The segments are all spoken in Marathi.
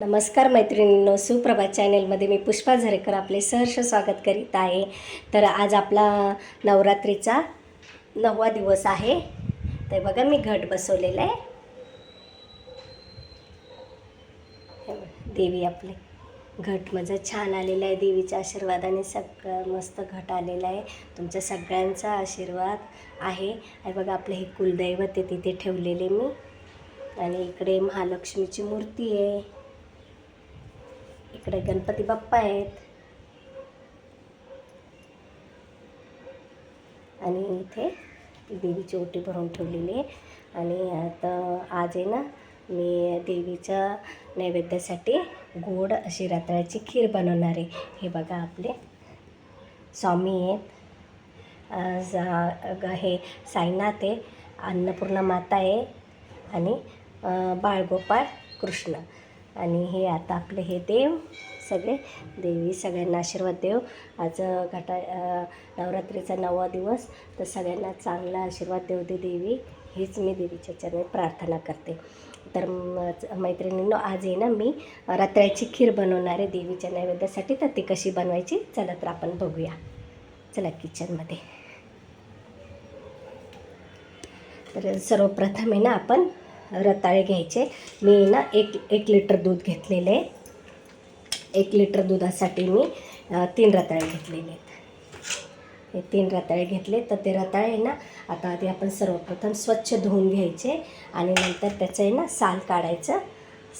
नमस्कार मैत्रिणींनो सुप्रभात चॅनेलमध्ये मी पुष्पा झरेकर आपले सहर्ष स्वागत करीत आहे. तर आज आपला नवरात्रीचा नववा दिवस आहे. तर बघा मी घट बसवलेला आहे. देवी आपले. घट माझं छान आलेलं आहे. देवीच्या आशीर्वादाने सगळं मस्त घट आलेला आहे. तुमच्या सगळ्यांचा आशीर्वाद आहे. आणि बघा आपलं हे कुलदैवत आहे तिथे ठेवलेले मी. आणि इकडे महालक्ष्मीची मूर्ती आहे. इकडे गणपती बाप्पा आहेत. आणि इथे देवीची ओटी भरून ठेवलेली आहे. आणि आता आज आहे ना मी देवीच्या नैवेद्यासाठी गोड अशी रात्राची खीर बनवणार आहे. हे बघा आपले स्वामी आहेत. हे साईनाथ आहे अन्नपूर्णा माता आहे आणि बाळगोपाळ कृष्ण. आणि हे आता आपले हे देव सगळे देवी सगळ्यांना आशीर्वाद देव. आज घटा नवरात्रीचा नववा दिवस तर सगळ्यांना चांगला आशीर्वाद देऊ दे देवी. हीच मी देवीच्या चरणी प्रार्थना करते. तर मैत्रिणींनो आज आहे ना मी रताळ्याची खीर बनवणार आहे देवीच्या नैवेद्यासाठी. तर ती कशी बनवायची? चला तर आपण बघूया. चला किचनमध्ये. तर सर्वप्रथम आहे ना आपण रताळे घ्यायचे. मी ना एक एक लिटर दूध घेतलेले. एक लिटर दुधासाठी मी तीन रताळे घेतलेले. आहेत हे तीन रताळे घेतले. तर ते रताळे आहे ना आता आधी आपण सर्वप्रथम स्वच्छ धुवून घ्यायचे आणि नंतर त्याचं आहे ना साल काढायचं.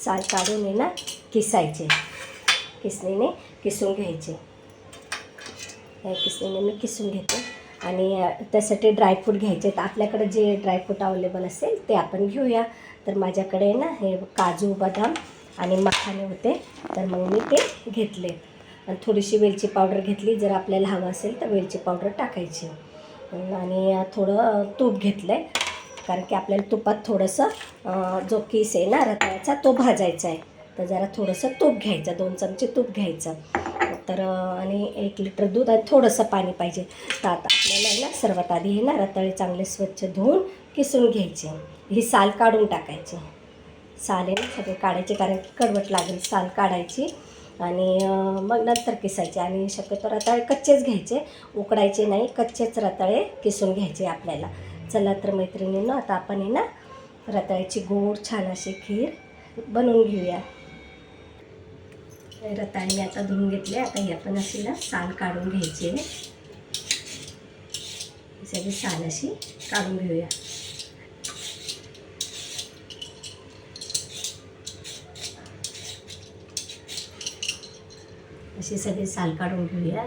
साल काढून आहे ना किसायचे. किसणीने किसून घ्यायचे. या किसणीने मी किसून घेते. आणि त्यासाठी ड्रायफ्रूट घ्यायचे तर आपल्याकडे जे ड्रायफ्रूट अवेलेबल असेल ते आपण घेऊया. तर माझ्याकडे आहे ना हे काजू बदाम आणि मखाने होते. तर मग मी ते घेतले. आणि थोडीशी वेलची पावडर घेतली. जर आपल्याला हवं असेल तर वेलची पावडर टाकायची. आणि थोडं तूप घेतलं आहे कारण की आपल्याला तुपात थोडंसं जो किस आहे ना रताळ्याचा तो भाजायचा आहे. तर जरा थोडंसं तूप घ्यायचं. दोन चमचे तूप घ्यायचं. तर आणि एक लिटर दूध आणि थोडंसं पाणी पाहिजे. तर आता आपल्याला ना सर्वात आधी हे ना रताळे चांगले स्वच्छ धुवून किसून घ्यायचे. ही साल काढून टाकायची. साल आहे ना सगळे काढायचे कारण की कडवट लागेल. साल काढायची आणि मग नंतर किसायचे आणि शक्यतो रताळे कच्चेच घ्यायचे. उकडायचे नाही कच्चेच रताळे किसून घ्यायचे आपल्याला. चला तर मैत्रिणींनो आता आपण आहे ना रताळ्याची गोड छान अशी खीर बनवून घेऊया. रताळे आता धुवून घेतले. आता ही आपण अशी ना साल काढून घ्यायची आहे. सगळी साल अशी काढून घेऊया. अशी सगळी साल काढून घेऊया.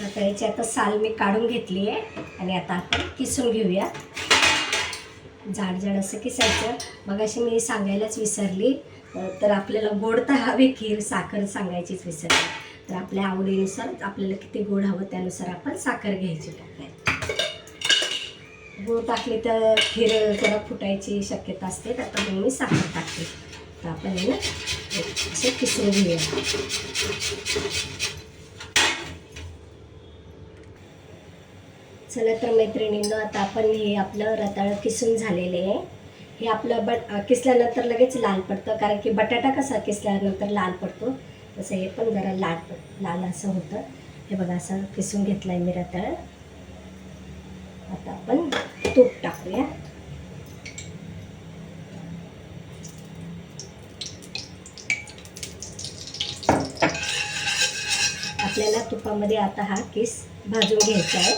रताळ्याची आता साल मी काढून घेतली आहे आणि आता आपण किसून घेऊया. जाड जाड असं किसायचं. मग अशी मी सांगायलाच विसरली. तर आपल्याला गोड तर हवे खीर साखर सांगायचीच विसरली तर आपल्या आवडीनुसार आपल्याला किती गोड हवं त्यानुसार आपण साखर घ्यायची टाकायला गोड टाकली तर खीर जरा फुटायची शक्यता असते तर आता मी साखर टाकते. तर आपण हे ना किसून घेऊया. चला तर मैत्रिणींना आता आपण हे आपलं रताळं किसून झालेले आहे. हे आपलं बट किसल्यानंतर लगेच लाल पडतं. कारण की बटाटा कसा किसल्यानंतर लाल पडतो तसं हे पण जरा लाल पड लाल असं होतं. हे बघा असं किसून घेतलं आहे मी रताळ. आता आपण तूप टाकूया. आपल्याला तुपामध्ये आता हा किस भाजून घ्यायचा आहे.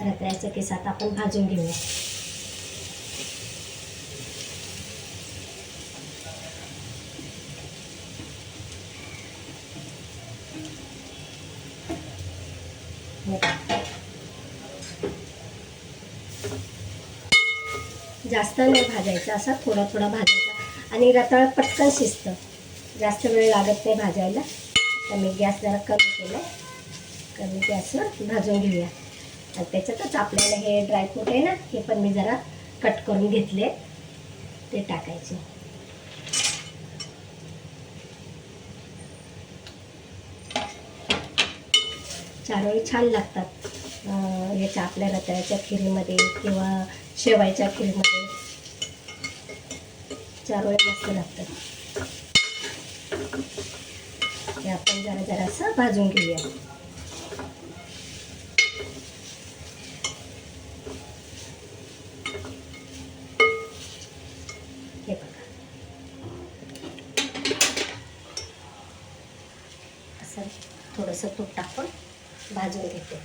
रताळ्याचा केस आता आपण भाजून घेऊया. हो. जास्त नाही भाजायचा असा थोडा थोडा भाजायचा. आणि रताळ पटकन शिजतं. जास्त वेळ लागत नाही भाजायला. तर मी गॅस जरा कमी केला. कमी गॅसवर भाजून घेऊया. आणि त्याच्यातच आपल्याला हे ड्रायफ्रूट आहे ना हे पण मी जरा कट करून घेतले. ते टाकायचे. चारोळी छान लागतात. याच्या आपल्या रताळ्याच्या खिरीमध्ये किंवा शेवायच्या खिरीमध्ये. चारोळी मस्त लागतात. हे आपण जरा जरासं भाजून घेऊया. हे बघा. असं थोडंसं तूप टाकून भाजून घेते.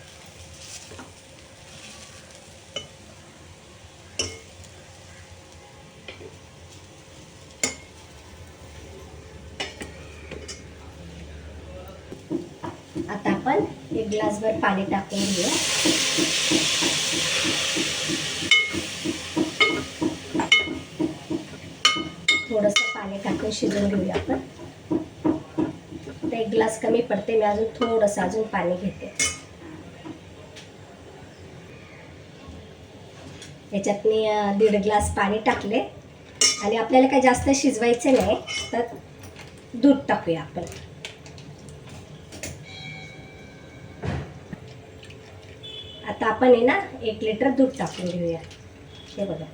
आता आपण एक ग्लासभर पाणी टाकून घेऊया थोडंसं पाणी टाकून शिजवून घेऊया आपण. एक ग्लास कमी पडते मी अजून थोडंसं अजून पाणी घेते. याच्यात मी दीड ग्लास पाणी टाकले. आणि आपल्याला काही जास्त शिजवायचं नाही तर दूध टाकूया आपण. आता आपण आहे ना एक लिटर दूध टाकून घेऊया. हे बघा.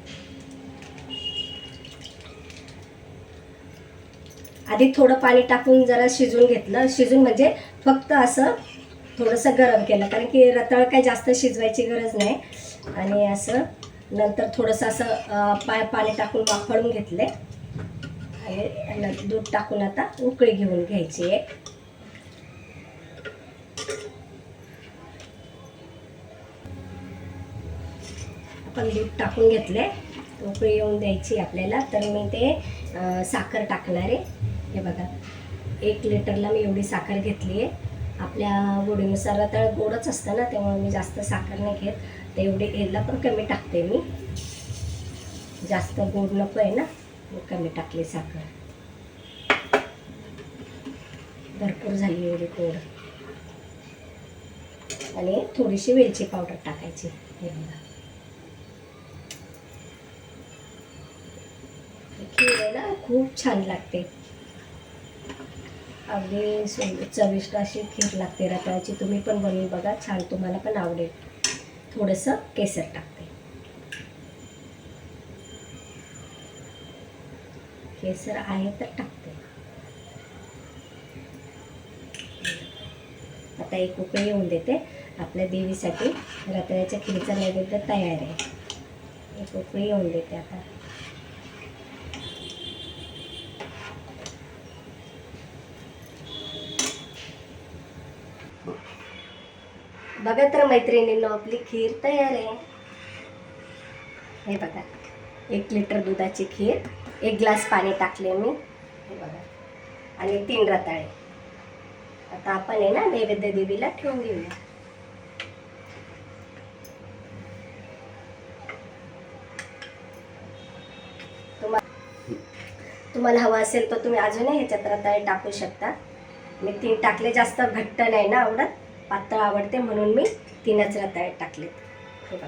आधी थोडं पाणी टाकून जरा शिजून घेतलं. शिजून म्हणजे फक्त असं थोडंसं गरम केलं. कारण की रताळ काय जास्त शिजवायची गरज नाही. आणि असं नंतर थोडंसं असं पाय पा पाणी टाकून वाफळून घेतले. आणि दूध टाकून आता उकळी घेऊन घ्यायची आहे आपण दूध टाकून घेतले उकळी येऊन द्यायची आपल्याला. तर मी ते साखर टाकणार. आहे हे बघा. एक लिटरला मी एवढी साखर घेतली आहे. आपल्या गोडीनुसार आता गोडच असतं ना त्यामुळे मी जास्त साखर नाही घेत. तर एवढी एला पण कमी टाकते मी. जास्त गोड नको आहे ना कमी टाकली साखर. भरपूर झाली एवढी गोड. आणि थोडीशी वेलची पावडर टाकायची. हे बघा. खूप छान लागते. अगदी सुंदर चविष्ट अशी खीर लागते रताळ्याची. तुम्ही पण बनवून बघा छान तुम्हाला पण आवडेल. थोडंसं केसर टाकते. केसर आहे तर टाकते. आता एक उकळी येऊन देते. आपल्या देवीसाठी रताळ्याच्या खीरचा नैवेद्य तयार आहे. एक उकळी येऊन देते आता. बघा तर मैत्रिणींनो आपली खीर तयार आहे. हे बघा एक लिटर दुधाची खीर एक ग्लास पाणी टाकले मी. हे बघा आणि तीन रताळे. आता आपण आहे ना नैवेद्य देवीला ठेवून घेऊया. तुम्हा- तुम्हाला हवं असेल तर तुम्ही अजूनही ह्याच्यात रताळे टाकू शकता. मी तीन टाकले जास्त घट्ट नाही ना आवडत. पातळ आवडते म्हणून मी तीनच रताळे टाकलेत. हे बघा.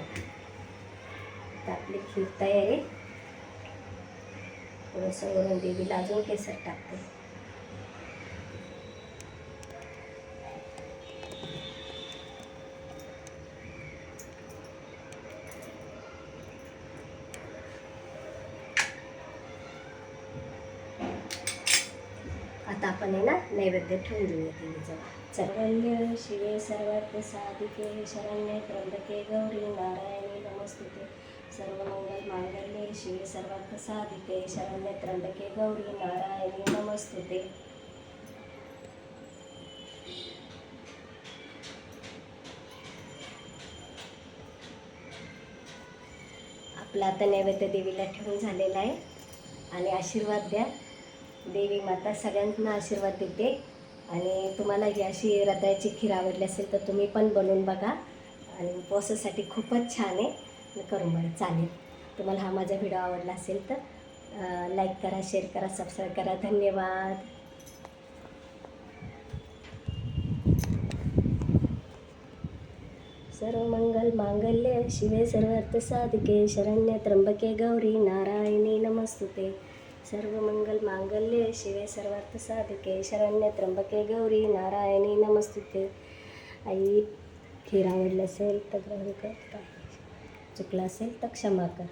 आता आपली खीर तयार आहे. थोडंसं वरून देवीला अजून केसर टाकते. आता आपण आहे ना नैवेद्य ठेवून देऊया देवीजवळ. सर्वल्य शिवे सर्वार्थ साधिके शरण्ये त्र्यंबके गौरी नारायणी नमस्तुते। सर्वमंगल मांगल्ये शिवे सर्वार्थ साधिके शरण्ये त्र्यंबके गौरी नारायणी नमस्तुते। आपला आता नैवेद्य देवीला ठेवून झालेला आहे आणि आशीर्वाद द्या। देवी माता सगळ्यांना आशीर्वाद देते। आणि तुम्हाला ही अशी हृदयाची खीर आवडली असेल तर तुम्ही पण बनवून बघा. आणि उपवासासाठी खूपच छान आहे. करू करून बघा चालेल. तुम्हाला हा माझा व्हिडिओ आवडला असेल तर लाईक करा शेअर करा सबस्क्राईब करा. धन्यवाद. सर्व मंगल मांगल्य. शिवे सर्वार्थ साधिके. शरण्य त्र्यंबके गौरी. नारायणी नमस्तुते. सर्व मंगल मांगल्ये शिवे सर्वार्थ साधिके शरण्य त्र्यंबके गौरी नारायणी नमस्तुते. आई खीर आवडली असेल तर ग्रहण कर. चुकलं असेल तर क्षमा कर.